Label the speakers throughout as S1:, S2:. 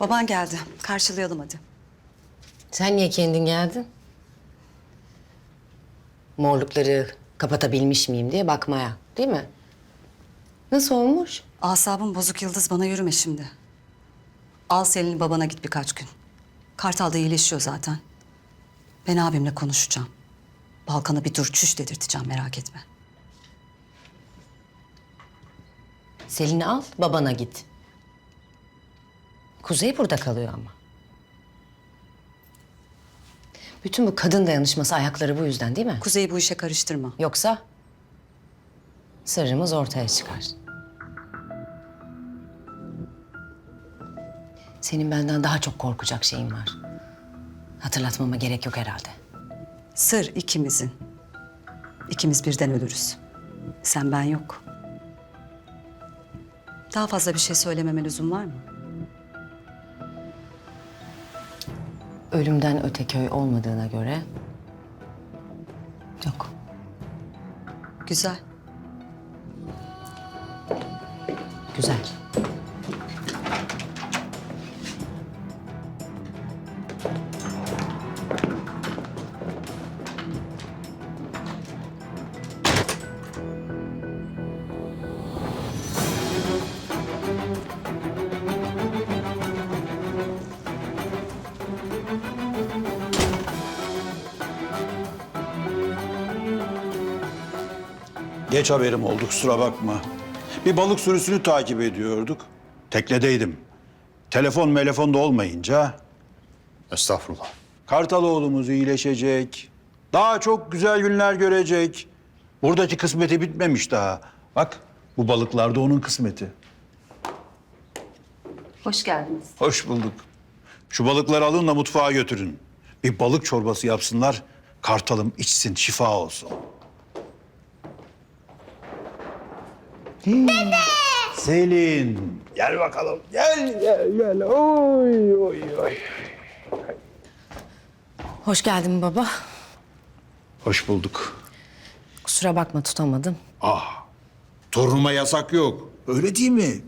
S1: Baban geldi. Karşılayalım hadi.
S2: Sen niye kendin geldin? Morlukları kapatabilmiş miyim diye bakmaya, değil mi? Nasıl olmuş?
S1: Asabım bozuk Yıldız bana yürüme şimdi. Al Selin'i babana git birkaç gün. Kartal da iyileşiyor zaten. Ben abimle konuşacağım. Balkan'a bir dur çüş dedirteceğim merak etme.
S2: Selin'i al, babana git. Kuzey burada kalıyor ama. Bütün bu kadın dayanışması ayakları bu yüzden değil mi?
S1: Kuzey'i bu işe karıştırma.
S2: Yoksa sırrımız ortaya çıkar. Senin benden daha çok korkacak şeyin var. Hatırlatmama gerek yok herhalde.
S1: Sır ikimizin. İkimiz birden ölürüz. Sen ben yok. Daha fazla bir şey söylememe lüzum var mı?
S2: Ölümden öte köy olmadığına göre yok.
S1: Güzel.
S2: Güzel.
S3: Geç haberim oldu kusura bakma. Bir balık sürüsünü takip ediyorduk. Teknedeydim. Telefon melefon da olmayınca
S4: Estağfurullah.
S3: Kartaloğlumuz iyileşecek. Daha çok güzel günler görecek. Buradaki kısmeti bitmemiş daha. Bak bu balıklar da onun kısmeti.
S1: Hoş geldiniz.
S3: Hoş bulduk. Şu balıkları alın da mutfağa götürün. Bir balık çorbası yapsınlar. Kartalım içsin, şifa olsun. Dede! Selin, gel bakalım. Gel, gel, gel. Oy, oy, oy.
S2: Hoş geldin baba.
S3: Hoş bulduk.
S2: Kusura bakma tutamadım.
S3: Ah, torunuma yasak yok. Öyle değil mi?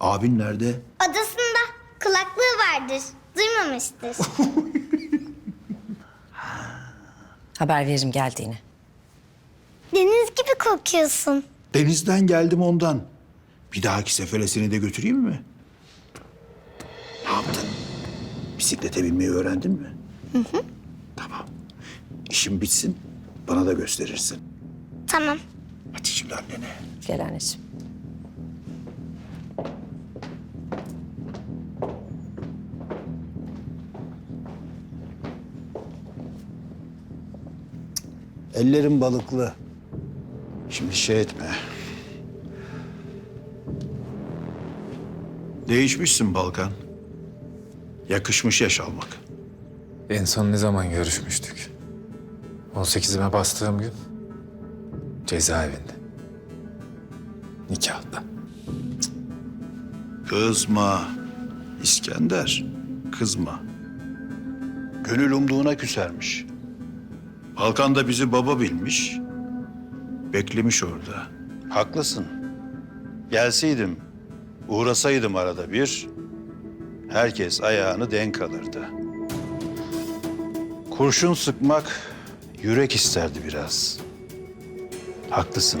S3: Abin nerede?
S5: Odasında kulaklığı vardır. Duymamıştır.
S2: Haber veririm geldiğini.
S5: Deniz gibi kokuyorsun.
S3: Denizden geldim ondan. Bir dahaki sefere seni de götüreyim mi? Ne yaptın? Bisiklete binmeyi öğrendin mi? Hı hı. Tamam. İşim bitsin, bana da gösterirsin.
S5: Tamam.
S3: Hadi şimdi annene.
S2: Gel anneciğim.
S3: Ellerim balıklı. Şimdi şey etme. Değişmişsin Balkan. Yakışmış yaş almak.
S4: En son ne zaman görüşmüştük? 18'ime bastığım gün. Cezaevinde. Nikahta.
S3: Kızma. İskender, kızma. Gönül umduğuna küsermiş. Balkan da bizi baba bilmiş. Beklemiş orada. Haklısın. Gelseydim, uğrasaydım arada bir, herkes ayağını denk alırdı. Kurşun sıkmak yürek isterdi biraz. Haklısın.